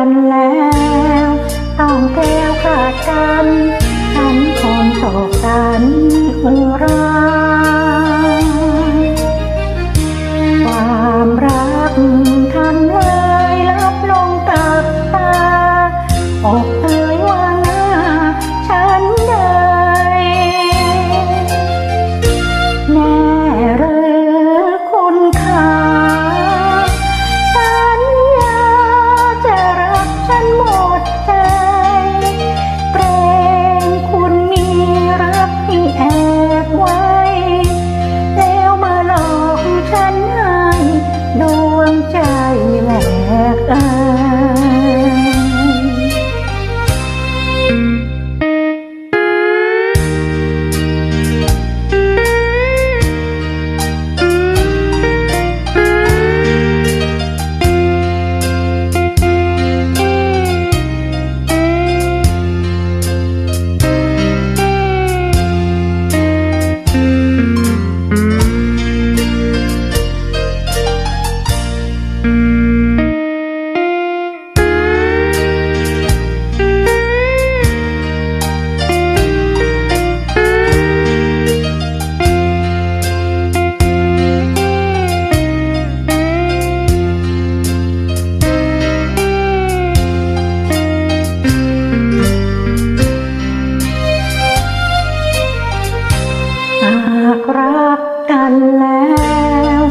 ันแล้วต้องแก้วขาดกันฉันคงตอกกันอุราากรักกันแล้ว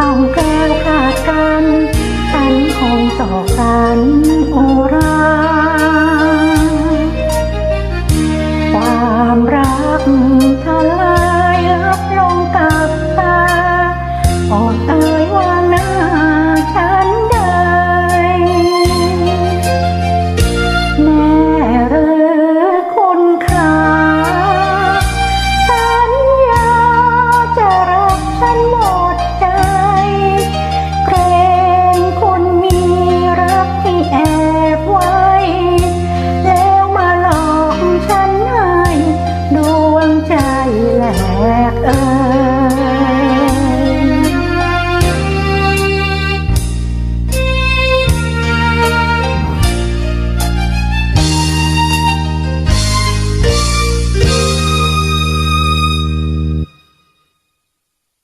ต้องแกล้วขาดกันฉันคงต่อกันโอราความรักทลายลับลงกับตาออกตา